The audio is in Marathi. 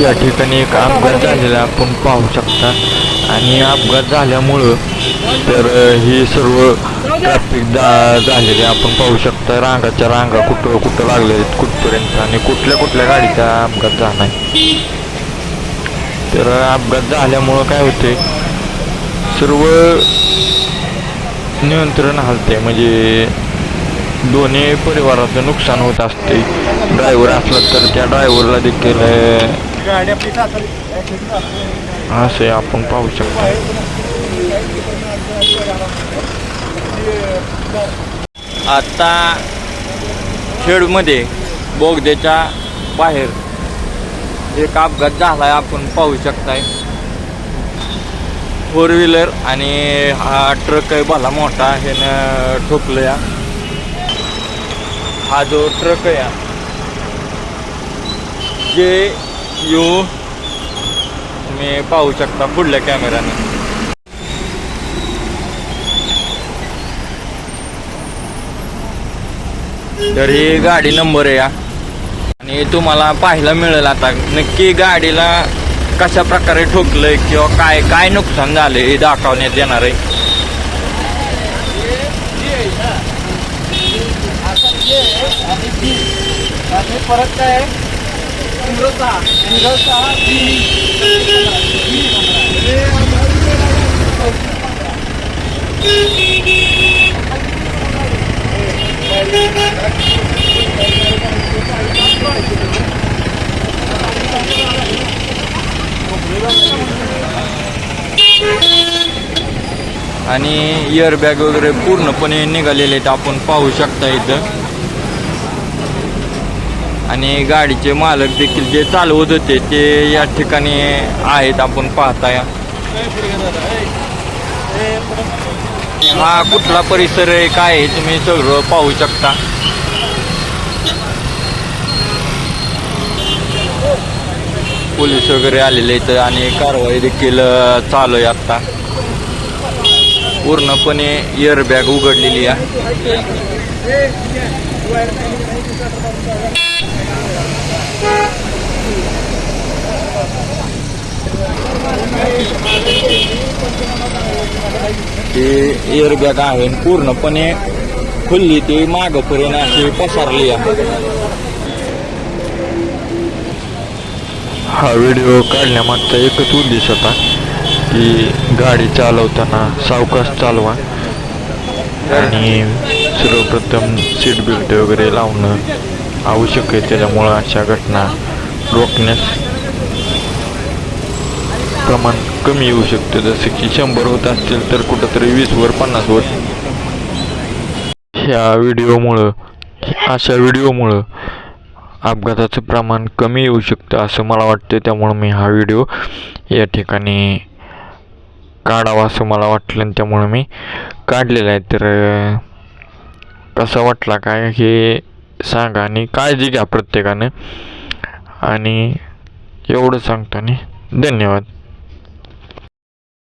या ठिकाणी एक अपघात झालेला आपण पाहू शकता. आणि अपघात झाल्यामुळं तर ही सर्व ट्रॅफिक जा झालेली आपण पाहू शकता. रांगाच्या रांगा कुठं कुठं लागले आहेत कुठपर्यंत आणि कुठल्या कुठल्या गाडीचा अपघात झाला आहे तर अपघात झाल्यामुळं काय होते सर्व नियंत्रण हलते म्हणजे दोन्ही परिवाराचं नुकसान होत असते ड्रायव्हर असला तर त्या ड्रायव्हरला देखील अ, गाडी आपली सातारी असे आपण पाहू शकतो. आता खेडमध्ये बोगद्याच्या बाहेर एक अपघात झाला आहे आपण पाहू शकताय. फोर व्हीलर आणि हा ट्रक आहे भला मोठा हे ठोकलं या हा जो ट्रक आहे जे यू तुम्ही पाहू शकता पुढल्या कॅमेऱ्याने तर ही गाडी नंबर आहे आणि तुम्हाला पाहायला मिळेल आता नक्की गाडीला कशा प्रकारे ठोकलंय किंवा काय काय नुकसान झाले हे दाखवण्यात येणार आहे. परत काय? आहे? झिरो आणि इयर बॅग वगैरे पूर्णपणे निघालेले आहेत आपण पाहू शकता इथं आणि गाडीचे मालक देखील जे चालवत होते ते या ठिकाणी आहेत आपण पाहताय. हा कुठला परिसर आहे काय आहे तुम्ही सगळं पाहू शकता. पोलीस वगैरे आलेले आहेत आणि कारवाई देखील चालू आहे आत्ता पूर्णपणे एअरबॅग उघडलेली आहे. ते एअरबॅग आहे आणि पूर्णपणे खुल्ली ती मागपर्यंत अशी पसरली आहे. हा व्हिडिओ काढण्यामागचा एकच उद्देश होता की गाडी चालवताना सावकाश चालवा आणि सर्वप्रथम सीट बेल्ट वगैरे लावणं आवश्यक आहे. त्याच्यामुळं अशा घटना रोखण्यास प्रमाण कमी येऊ शकते. जसं की शंभर होत असतील तर कुठंतरी वीसवर पन्नासवर ह्या व्हिडिओमुळं अशा व्हिडिओमुळं अपघाताचं प्रमाण कमी येऊ शकतं असं मला वाटतं त्यामुळं मी हा व्हिडिओ या ठिकाणी काढावा असं मला वाटलं आणि त्यामुळं मी काढलेला आहे. तर कसा वाटला काय हे सांगा आणि काळजी घ्या प्रत्येकानं. आणि एवढं सांगतो आणि धन्यवाद.